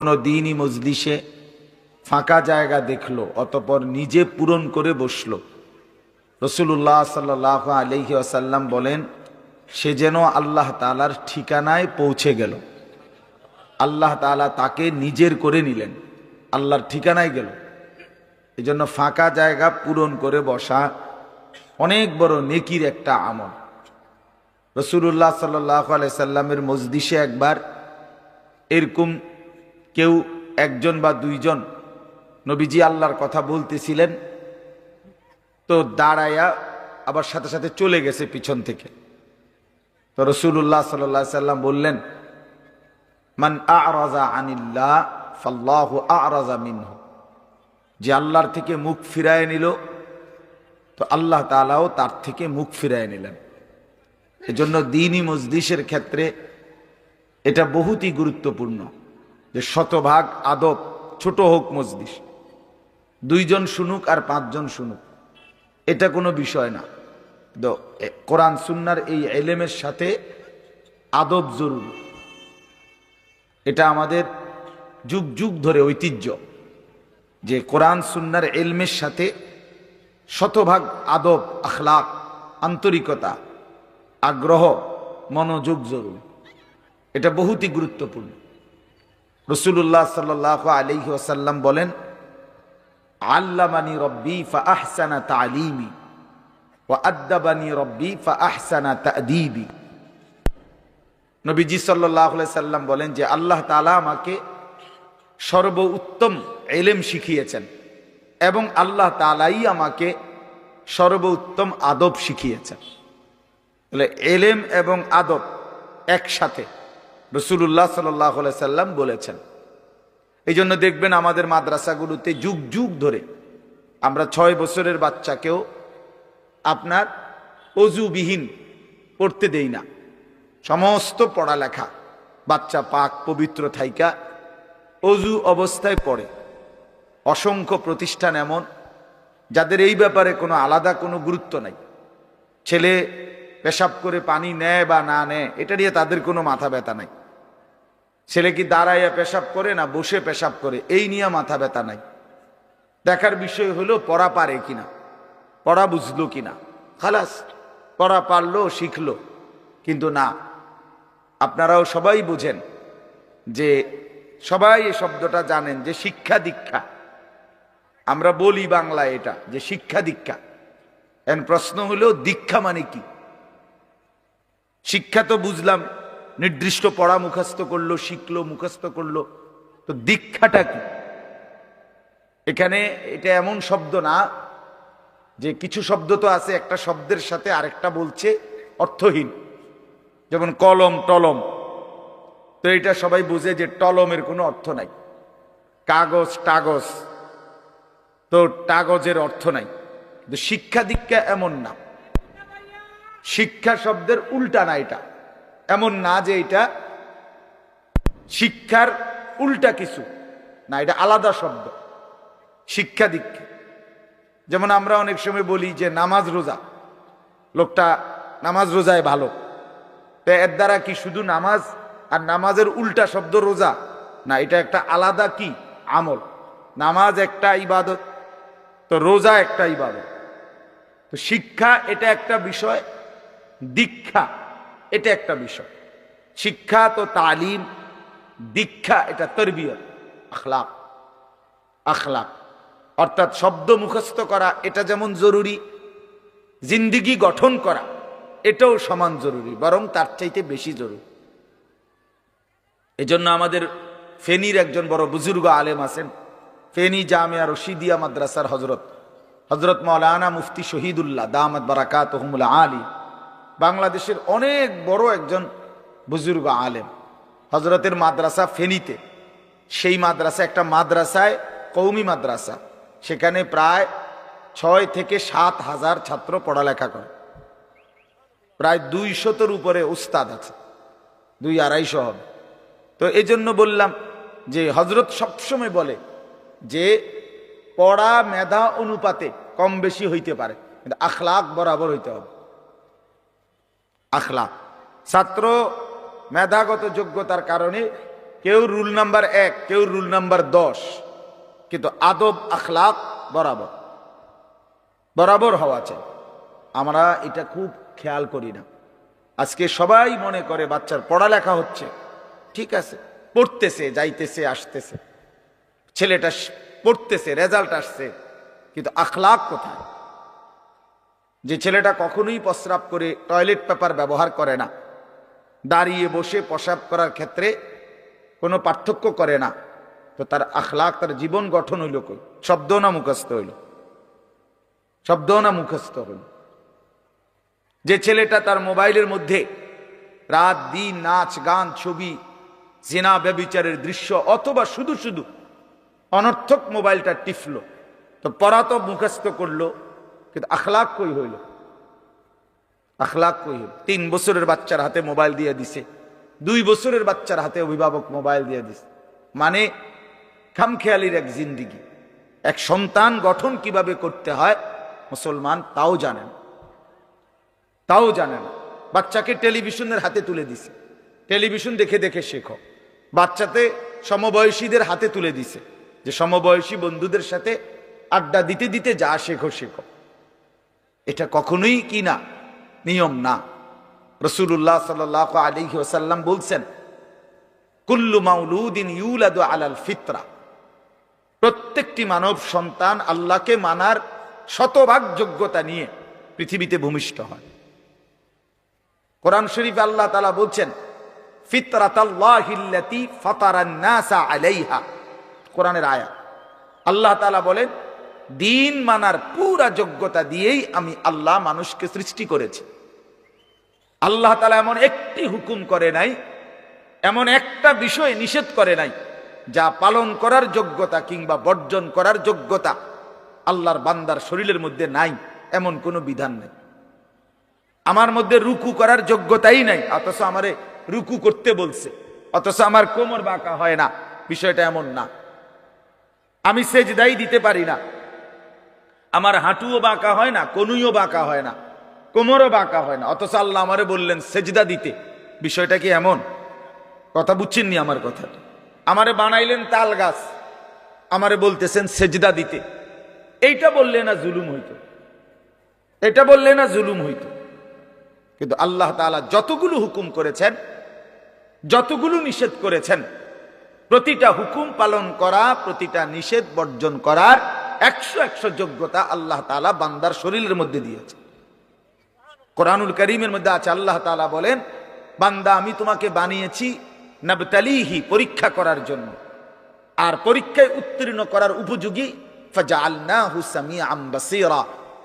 কোনো দিনই মজলিসে ফাঁকা জায়গা দেখল, অতপর নিজে পূরণ করে বসল। রসুল্লাহ সাল্লাহ আলহি আসাল্লাম বলেন, সে যেন আল্লাহ তালার ঠিকানায় পৌঁছে গেল। আল্লাহ তালা তাকে নিজের করে নিলেন, আল্লাহর ঠিকানায় গেল। এই জন্য ফাঁকা জায়গা পূরণ করে বসা অনেক বড় নেকির একটা আমল। রসুল্লাহ সাল্লাহ আলাইসাল্লামের মজদিসে একবার এরকম কেউ একজন বা দুইজন নবীজি আল্লাহর কথা বলতেছিলেন, তো দাঁড়ায়া আবার সাথে সাথে চলে গেছে পিছন থেকে। তো রসুল্লাহ সাল্লাহ সাল্লাম বললেন, মান আরাজা আনিল্লাহ, ফাল্লাহু আরাজা মিনহু। যে আল্লাহর থেকে মুখ ফিরায় নিল, তো আল্লাহ তাআলাও তার থেকে মুখ ফিরায় নিলেন। এজন্য দিনই মজদিসের ক্ষেত্রে এটা বহুতই গুরুত্বপূর্ণ। যে শতভাগ আদব ছোট হোক মজলিস। দুইজন শুনুক আর পাঁচজন শুনুক। এটা কোনো বিষয় না। কোরআন সুন্নার এই এলেমের সাথে আদব জরুরি। এটা আমাদের যুগ যুগ ধরে ঐতিহ্য যে কোরআন সুন্নার এলমের সাথে শতভাগ আদব, আখলাক, আন্তরিকতা, আগ্রহ, মনোযোগ জরুরি। এটা বহুতই গুরুত্বপূর্ণ। রসুল্লাহ সাল্লাহ আলহি ওসাল্লাম বলেন, আল্লামানি রব্বি ফা আহসানা তালিমি ও আদ্দাবানি রব্বি ফা আহসানা তাদিবি। নবীজি সাল্লাহ সাল্লাম বলেন যে, আল্লাহ তালা আমাকে সর্ব উত্তম এলেম শিখিয়েছেন এবং আল্লাহ তালাই আমাকে সর্ব উত্তম আদব শিখিয়েছেন। বলে এলেম এবং আদব একসাথে রসুল্লাহ সাল্লাহ সাল্লাম বলেছেন। এই জন্য দেখবেন আমাদের মাদ্রাসাগুলোতে যুগ যুগ ধরে আমরা ছয় বছরের বাচ্চাকেও আপনার অজুবিহীন পড়তে দেই না। সমস্ত পড়ালেখা বাচ্চা পাক পবিত্র থাইকা অজু অবস্থায় পড়ে। অসংখ্য প্রতিষ্ঠান এমন যাদের এই ব্যাপারে কোনো আলাদা কোনো গুরুত্ব নাই। ছেলে পেশাব করে পানি নেয় বা না নেয়, এটা নিয়ে তাদের কোনো মাথা ব্যথা নাই। ছেলে কি দাঁড়াইয়া পেশাব করে না বসে পেশাব করে? এই নিয়ে মাথা ব্যথা নাই। দেখার বিষয় হলো, পড়া পারে কিনা? পড়া বুঝলো কিনা? খালাস, পড়া পারল, শিখলো। কিন্তু না। আপনারাও সবাই বুঝেন যে সবাই এই শব্দটা জানেন যে শিক্ষা দীক্ষা। আমরা বলি বাংলায় এটা যে শিক্ষা দীক্ষা। এখন প্রশ্ন হলো, দীক্ষা মানে কি? শিক্ষা তো বুঝলাম নির্দিষ্ট পড়া মুখস্থ করল, শিখলো, মুখস্থ করল। তো দীক্ষাটা কি? এখানে এটা এমন শব্দ না যে কিছু শব্দ তো আছে, একটা শব্দের সাথে আরেকটা বলছে অর্থহীন। যেমন কলম, টলম। তো এটা সবাই বুঝে যে টলমের কোনো অর্থ নাই। কাগজ, টাগজ। তো টাগজের অর্থ নাই। শিক্ষা দীক্ষা এমন না। শিক্ষা শব্দের উল্টা না এটা। এমন না যে এটা শিক্ষার উল্টা কিছু, না, এটা আলাদা শব্দ। শিক্ষা দীক্ষা যেমন আমরা অনেক সময় বলি যে নামাজ রোজা। লোকটা নামাজ রোজায় ভালো। তো এর দ্বারা কি শুধু নামাজ আর নামাজের উল্টা শব্দ রোজা? না, এটা একটা আলাদা কি? আমল। নামাজ একটা ইবাদত, তো রোজা একটা ইবাদত। তো শিক্ষা এটা একটা বিষয়, দীক্ষা। এটা একটা বিষয়। শিক্ষা তো তালিম, দীক্ষা এটা তরবিয়ত, আখলাক আখলাক। অর্থাৎ শব্দ মুখস্থ করা, এটা যেমন জরুরি, জিন্দিগি গঠন করা, এটাও সমান জরুরি, বরং তার চাইতে বেশি জরুরি। এজন্য আমাদের ফেনীর একজন বড় বুজুর্গ আলেম আছেন, ফেনী জামিয়া রশিদিয়া মাদ্রাসার হজরত হজরত মৌলানা মুফতি শহীদুল্লাহ দামদ বারাকাত আলী। বাংলাদেশের অনেক বড় একজন বুজুর্গ আলেম। হজরতের মাদ্রাসা ফেনীতে। সেই মাদ্রাসা একটা মাদ্রাসায় কৌমি মাদ্রাসা। সেখানে প্রায় ছয় থেকে সাত হাজার ছাত্র পড়ালেখা করে। প্রায় দুই শতর উপরে উস্তাদ আছে। দুই আড়াইশো হবে। তো এই জন্য বললাম যে হজরত সবসময় বলে যে পড়া মেধা অনুপাতে কম বেশি হইতে পারে। কিন্তু আখলাক বরাবর হইতে হবে। আখলাক। ছাত্র মেধাগত যোগ্যতার কারণে কেউ রুল নাম্বার এক, কেউ রুল নাম্বার দশ, কিন্তু আদব, আখলাক বরাবর। বরাবর হওয়া চাই আমরা এটা খুব খেয়াল করি না। আজকে সবাই মনে করে বাচ্চার পড়ালেখা হচ্ছে। ঠিক আছে, পড়তেছে, যাইতেছে, আসতেছে। ছেলেটা পড়তেছে, রেজাল্ট আসছে, কিন্তু আখলাক কোথায়? যে ছেলেটা কখনোই প্রস্রাব করে টয়লেট পেপার ব্যবহার করে না, দাঁড়িয়ে বসে প্রসাব করার ক্ষেত্রে কোনো পার্থক্য করে না, তো তার আখলাক তার জীবন গঠন হইল কই? শব্দ না মুখস্থ হইল? শব্দ না মুখস্থ হইল? যে ছেলেটা তার মোবাইলের মধ্যে রাত, দিন, নাচ, গান, ছবি, জেনা, ব্যবিচারের দৃশ্য অথবা শুধু শুধু অনর্থক মোবাইলটা টিফল তো পড়া তো মুখস্থ করল কিন্তু আখলাক কই হইল? আখলাক কই হইল? তিন বছরের বাচ্চার হাতে মোবাইল দিয়ে দিছে। দুই বছরের বাচ্চার হাতে অভিভাবক মোবাইল দিয়ে দিছে। মানে খামখেয়ালির এক জিন্দিগি। এক সন্তান গঠন কীভাবে করতে হয়, মুসলমান তাও জানেন তাও জানে না। বাচ্চাকে টেলিভিশনের হাতে তুলে দিছে। টেলিভিশন দেখে দেখে শেখো। বাচ্চাতে সমবয়সীদের হাতে তুলে দিছে। যে সমবয়সী বন্ধুদের সাথে আড্ডা দিতে দিতে যা শেখো শেখো। এটা কখনোই কি না? নিয়ম না। রসুল্লাহ সাল আলিহি ওসাল্লাম বলছেন, কুল্লু মাউলুদিন ইউলাদু আলাল ফিতরা। প্রত্যেকটি মানব সন্তান আল্লাহকে মানার শতভাগ যোগ্যতা নিয়ে পৃথিবীতে ভূমিষ্ঠ হয়। কোরআন শরীফ আল্লাহ তালা বলছেন ফিতরাতাল্লাহিল্লাতি ফাতারান্নাসা আলাইহা। কোরআনের আয়া আল্লাহ তালা বলেন দিন মানার পুরা যোগ্যতা দিয়েই আমি আল্লাহ মানুষকে সৃষ্টি করেছি। আল্লাহ তালা এমন একটি হুকুম করে নাই, এমন একটা বিষয় নিষেধ করে নাই, যা পালন করার যোগ্যতা কিংবা বর্জন করার যোগ্যতা আল্লাহর বান্দার শরীরের মধ্যে নাই, এমন কোনো বিধান নেই। আমার মধ্যে রুকু করার যোগ্যতাই নাই, অথচ আমারে রুকু করতে বলছে, অথচ আমার কোমর বাঁকা হয় না, বিষয়টা এমন না। আমি সেজদাই দিতে পারি না আমার হাঁটুও বাঁকা হয় না, কনুইও বাঁকা হয় না, কোমরও বাঁকা হয় না। অথচ আল্লাহ আমারে বললেন, সেজদা দিতে। বিষয়টা কি এমন? কথা বুঝছেননি আমার কথাটা আমারে বানাইলেন তাল গাছ, আমারে বলতেছেন সেজদা দিতে। এইটা বললে না জুলুম হইতো। এটা বললে না জুলুম হইতো। কিন্তু আল্লাহ তাআলা যতগুলো হুকুম করেছেন, যতগুলো নিষেধ করেছেন, প্রতিটা হুকুম পালন করা, প্রতিটা নিষেধ বর্জন করার একশো একশো যোগ্যতা আল্লাহ তালা বান্দার শরীরের মধ্যে দিয়েছে। কোরআনুল করিমের মধ্যে আছে, আল্লাহ তাআলা বলেন, বান্দা, আমি তোমাকে বানিয়েছি নবতালিহি, পরীক্ষা করার জন্য। আর পরীক্ষায় উত্তীর্ণ করার উপযোগী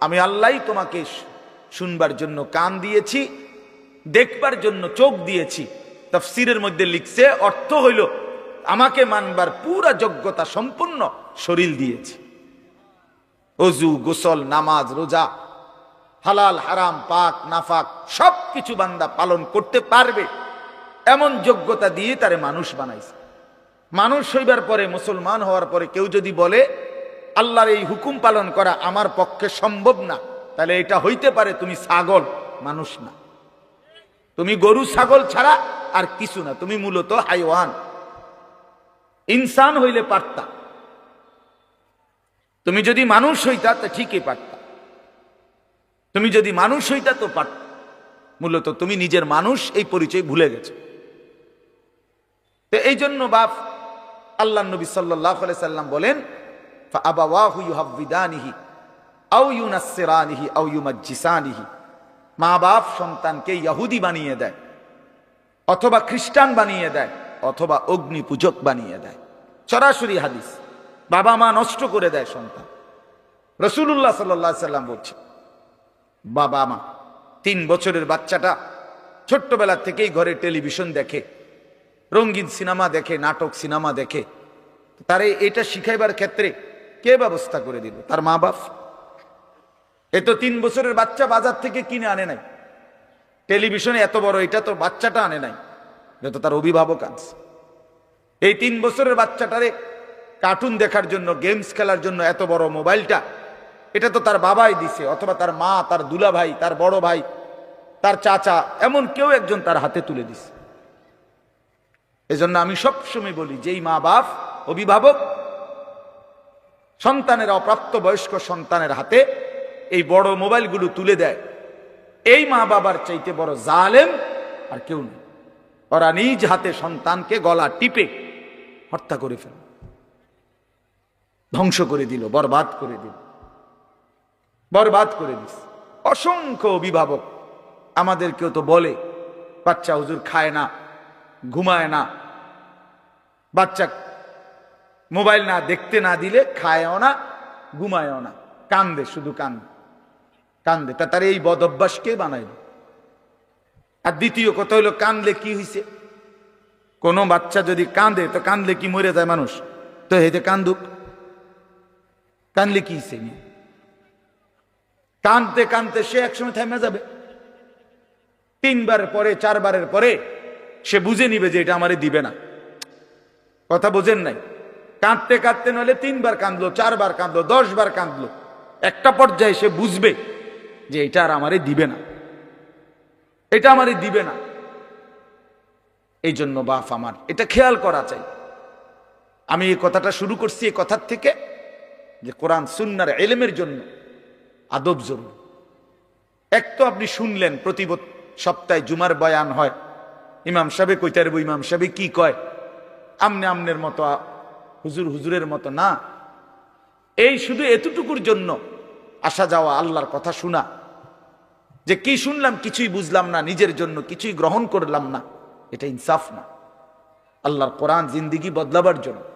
আমি আল্লাহই তোমাকে শুনবার জন্য কান দিয়েছি, দেখবার জন্য চোখ দিয়েছি। তফসিরের মধ্যে লিখছে, অর্থ হইল, আমাকে মানবার পুরা যোগ্যতা সম্পূর্ণ শরীর দিয়েছি। অজু গোসল, নামাজ, রোজা, হালাল, হারাম, পাক, নাফাক সব কিছু বান্দা পালন করতে পারবে। এমন যোগ্যতা দিয়ে তারে মানুষ বানাইছে। মানুষ হইবার পরে, মুসলমান হওয়ার পরে কেউ যদি বলে, আল্লাহর এই হুকুম পালন করা আমার পক্ষে সম্ভব না, তাহলে এটা হইতে পারে তুমি ছাগল, মানুষ না। তুমি গরু, ছাগল ছাড়া আর কিছু না। তুমি মূলত হাইওয়ান। ইনসান হইলে পারতা। তুমি যদি মানুষ হইতা, তো ঠিকই পারতা। তুমি যদি মানুষ হইতা, তো পারত। মূলত তুমি নিজের মানুষ এই পরিচয় ভুলে গেছো। তো এই জন্য বাপ আল্লাহ নবী সাল্লাহ সাল্লাম বলেন আবাওয়াহু ইউহাব্বিদানিহি আও ইউনাসসিরানিহি আও ইউমাজ্জিসানিহি। মা বাপ সন্তানকে ইহুদি বানিয়ে দেয়, অথবা খ্রিস্টান বানিয়ে দেয়, অথবা অগ্নি পূজক বানিয়ে দেয়। সরাসরি হাদিস। বাবা মা নষ্ট করে দেয় সন্তান। রসুল্লাহ সাল্লাহ সাল্লাম বলছে, বাবা মা, তিন বছরের বাচ্চাটা ছোট্টবেলা থেকেই ঘরে টেলিভিশন দেখে, রঙিন সিনেমা দেখে, নাটক সিনেমা দেখে, তারে এটা শিখাইবার ক্ষেত্রে কে ব্যবস্থা করে দিল? তার মা বাপ। এ তো তিন বছরের বাচ্চা বাজার থেকে কিনে আনে নাই। টেলিভিশনে এত বড়, এটা তো বাচ্চাটা আনে নাই। এটা তো তার অভিভাবক আনছে এই তিন বছরের বাচ্চাটারে কার্টুন দেখার জন্য গেমস খেলার জন্য এত বড় মোবাইলটা, এটা তো তার বাবাই দিছে, অথবা তার মা, তার দুলা ভাই তার বড় ভাই, তার চাচা, এমন কেউ একজন তার হাতে তুলে দিছে। এজন্য আমি সবসময় বলি, যেই মা বাপ, অভিভাবক, সন্তানের অপ্রাপ্ত বয়স্ক সন্তানের হাতে এই বড় মোবাইলগুলো তুলে দেয়, এই মা বাবার চাইতে বড় জালেম আর কেউ নেই। ওরা নিজ হাতে সন্তানকে গলা টিপে হত্যা করে ফেল। ধ্বংস করে দিল, বরবাদ করে দিল। বরবাদ করে দিস অসংখ্য অভিভাবক আমাদেরকেও তো বলে, বাচ্চা হুজুর খায় না, ঘুমায় না। বাচ্চা মোবাইল না দেখতে না দিলে খায়ও না, ঘুমায়ও না। কান্দে, শুধু কান্দে। কান্দে। তা তার এই বদ অভ্যাসকে বানাইল? আর দ্বিতীয় কথা হইল কান্দলে কি হইছে? কোনো বাচ্চা যদি কান্দে তো কান্দলে কি মরে যায় মানুষ? তো হেতে কান্দুক। কান্দলে কি নিয়ে? কানতে কানতে সে একসময় থেমে যাবে। তিনবার পরে, চারবারের পরে সে বুঝে নিবে যে এটা আমারে দিবে না। কথা বোঝেন নাই? কাঁদতে কাঁদতে নলে তিনবার কাঁদলো, চারবার কাঁদলো দশ বার কাঁদলো। একটা পর্যায়ে সে বুঝবে যে এটা আর আমারে দিবে না। এটা আমারে দিবে না। এই জন্য বাপ আমার, এটা খেয়াল করা চাই। আমি এই কথাটা শুরু করছি এই কথার থেকে। যে কোরআন সুন্নার এলেমের জন্য, আদব জরুরি। এক তো আপনি শুনলেন, প্রতি সপ্তাহে জুমার বয়ান হয়। ইমাম সাহেব কইতার ইমাম সাহেব কি কয়? আমনে আমনের মতো হুজুর হুজুরের মতো না। এই শুধু এতটুকুর জন্য আসা যাওয়া, আল্লাহর কথা শোনা। যে কি শুনলাম, কিছুই বুঝলাম না, নিজের জন্য কিছুই গ্রহণ করলাম না। এটা ইনসাফ না। আল্লাহর কোরআন জিন্দিগি বদলাবার জন্য।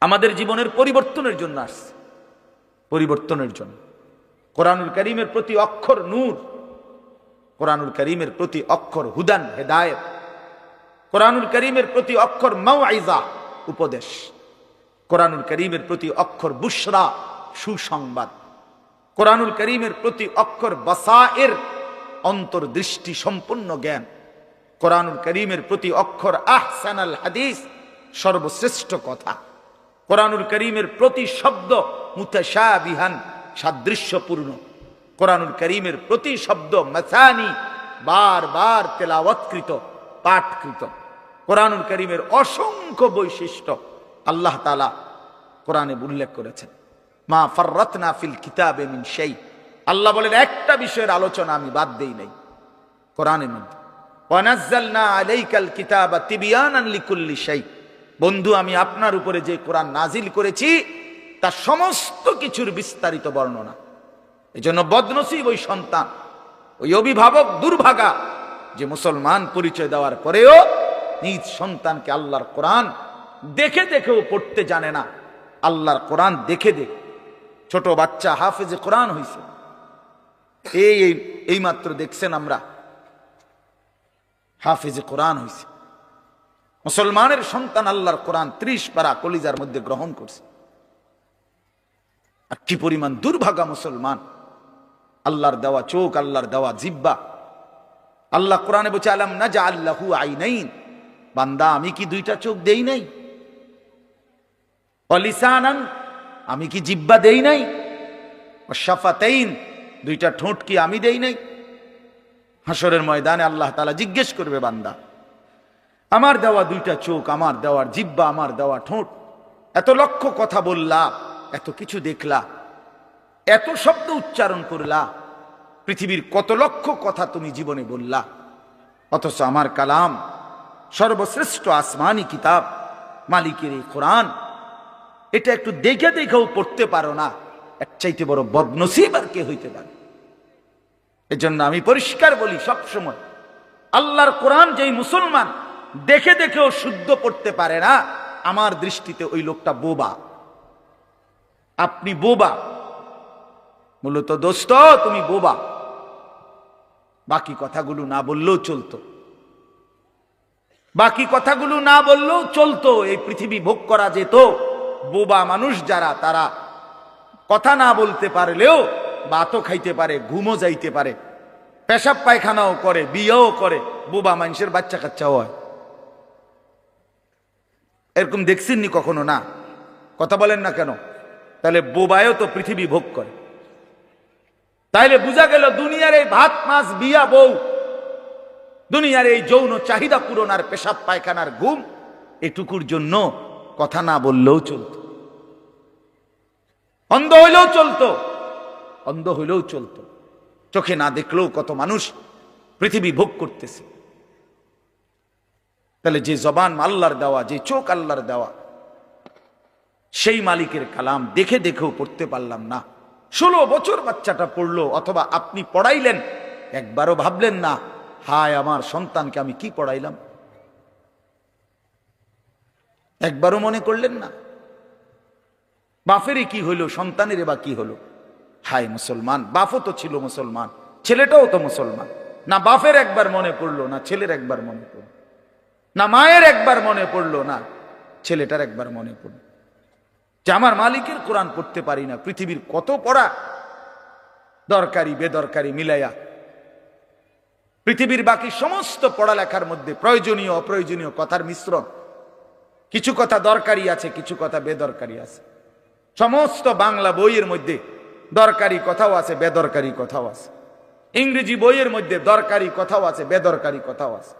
আমাদের জীবনের পরিবর্তনের জন্য আসছে। পরিবর্তনের জন্য। কোরআনুল করিমের প্রতি অক্ষর নূর, কোরআনুল করিমের প্রতি অক্ষর হুদান, হেদায়েত, কোরআনুল করিমের প্রতি অক্ষর মাওয়াইজা, উপদেশ, কোরআনুল করিমের প্রতি অক্ষর বুসরা সুসংবাদ, কোরআনুল করিমের প্রতি অক্ষর বাসায়ের অন্তর্দৃষ্টি সম্পূর্ণ জ্ঞান, কোরআনুল করিমের প্রতি অক্ষর আহসানাল হাদিস সর্বশ্রেষ্ঠ কথা। কোরআনুল করিমের প্রতি শব্দ মুতাশাবিহান, সাদৃশ্যপূর্ণ। কোরআনুল করিমের প্রতি শব্দ মাসানি বার বার তেলাওয়াতকৃত, পাঠকৃত। কোরআনুল করিমের অসংখ্য বৈশিষ্ট্য আল্লাহ তালা কোরআনে উল্লেখ করেছেন। মা ফররতনা ফিল কিতাবে মিন সেই আল্লাহ বলেন, একটা বিষয়ের আলোচনা আমি বাদ দেই নাই। কোরআনের মধ্যে ওয়ানাজ্জালনা আলাইকাল কিতাবা তিবিয়ানান লিকুল্লি শাই। বন্ধু, আমি আপনার উপরে যে কোরআন নাজিল করেছি তার সমস্ত কিছুর বিস্তারিত বর্ণনা। এজন্য বদনসিব ওই সন্তান, ওই অভিভাবক দুর্ভাগা, যে মুসলমান পরিচয় দেওয়ার পরেও নিজ সন্তানকে আল্লাহর কোরআন দেখে দেখেও পড়তে জানে না। আল্লাহর কোরআন দেখে দেখে। ছোট বাচ্চা হাফেজে কোরআন হইছে। এই, এই- এই মাত্র দেখছেন আমরা, হাফেজে কোরআন হইছে। মুসলমানের সন্তান আল্লাহর কোরআন ত্রিশ পারা কলিজার মধ্যে গ্রহণ করছে। আর কি পরিমাণ দুর্ভাগা মুসলমান। আল্লাহর দেওয়া চোখ, আল্লাহর দেওয়া জিব্বা। আল্লাহ কোরআনে বলছে, আলাম না যা আল্লাহু আইনাইন? বান্দা, আমি কি দুইটা চোখ দেই নাই? অলিসানান, আমি কি জিব্বা দেই নাই? শাফাতাইন দুইটা ঠোঁট কি আমি দেই নাই? হাসরের ময়দানে আল্লাহ তালা জিজ্ঞেস করবে বান্দা আমার দেওয়া দুইটা চোখ, আমার দেওয়ার জিব্বা, আমার দেওয়া ঠোঁট। এত লক্ষ কথা বললা, এত কিছু দেখলা, এত শব্দ উচ্চারণ করলা, পৃথিবীর কত লক্ষ কথা তুমি জীবনে বললা। অথচ আমার কালাম সর্বশ্রেষ্ঠ আসমানি কিতাব, মালিকের এই কোরআন, এটা একটু দেখে দেখেও পড়তে পারো না এক চাইতে বড় বদনসিব আর কে হইতে পারে? এজন্য আমি পরিষ্কার বলি সবসময়, আল্লাহর কোরআন যেই মুসলমান দেখে দেখেও শুদ্ধ করতে পারে না। আমার দৃষ্টিতে ওই লোকটা বোবা। আপনি বোবা। মূলত দোস্ত, তুমি বোবা? বাকি কথাগুলো না বললেও চলতো। বাকি কথাগুলো না বললেও চলতো। এই পৃথিবী ভোগ করা যেত। বোবা মানুষ যারা, তারা কথা না বলতে পারলেও বাতও খাইতে পারে, ঘুমও যাইতে পারে। পেশাব পায়খানাও করে, বিয়েও করে। বোবা মানুষের বাচ্চা কাচ্চাও হয়। এরকম দেখছেননি কখনো? না। কথা বলেন না কেন? তাহলে বোবায়ও তো পৃথিবী ভোগ করে। তাইলে বোঝা গেল দুনিয়ার এই ভাত, মাছ, বিয়া, বউ, দুনিয়ার এই যৌন চাহিদা পূরণ আর পেশাব, পায়খানার ঘুম, এটুকুর জন্য কথা না বললেও চলত। অন্ধ হইলেও চলতো। অন্ধ হইলেও চলতো। চোখে না দেখলেও কত মানুষ পৃথিবী ভোগ করতেছে। তাহলে যে জবান আল্লাহর দেওয়া, যে চোখ আল্লাহর দেওয়া, সেই মালিকের কালাম দেখে দেখেও পড়তে পারলাম না। ষোলো বছর বাচ্চাটা পড়ল, অথবা আপনি পড়াইলেন, একবারও ভাবলেন না, হায় আমার সন্তানকে আমি কি পড়াইলাম? একবারও মনে করলেন না বাফেরই কি হইল সন্তানের বা কি হলো? হায় মুসলমান বাফও তো ছিল মুসলমান, ছেলেটাও তো মুসলমান, না বাফের একবার মনে পড়ল, না ছেলের একবার মনে পড়ল। না মায়ের একবার মনে পড়ল, না ছেলেটার একবার মনে পড়ল। যে আমার মালিকের কোরআন পড়তে পারি না, পৃথিবীর কত পড়া দরকারি, বেদরকারি মিলাইয়া। পৃথিবীর বাকি সমস্ত পড়ালেখার মধ্যে প্রয়োজনীয়, অপ্রয়োজনীয় কথার মিশ্রণ। কিছু কথা দরকারি আছে, কিছু কথা বেদরকারি আছে। সমস্ত বাংলা বইয়ের মধ্যে দরকারি কথাও আছে, বেদরকারি কথাও আছে। ইংরেজি বইয়ের মধ্যে দরকারি কথাও আছে, বেদরকারি কথাও আছে।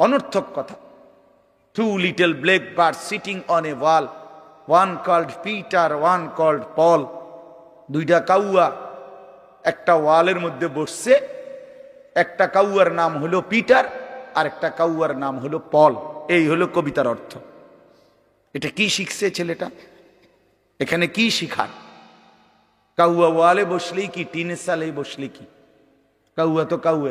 অনর্থক কথা। Two little black bird sitting on a wall one called Peter one called Paul দুইটা কাউয়া একটা ওয়ালের মধ্যে বসছে, একটা কাউয়ার নাম হলো পিটার আর একটা কাউয়ার নাম হলো পল এই হলো কবিতার অর্থ। এটা কি শিখছে ছেলেটা? এখানে কি শিখার? কাউয়া ওয়ালে বসলেই কি, টিনের সালেই বসলে কি? কাউয়া তো কাউয়া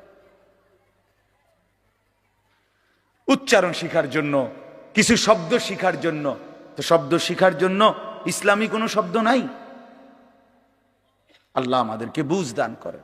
উচ্চারণ শিখার জন্য, কিছু শব্দ শিখার জন্য। তো শব্দ শিখার জন্য ইসলামী কোনো শব্দ নাই? আল্লাহ আমাদেরকে বুঝ দান করে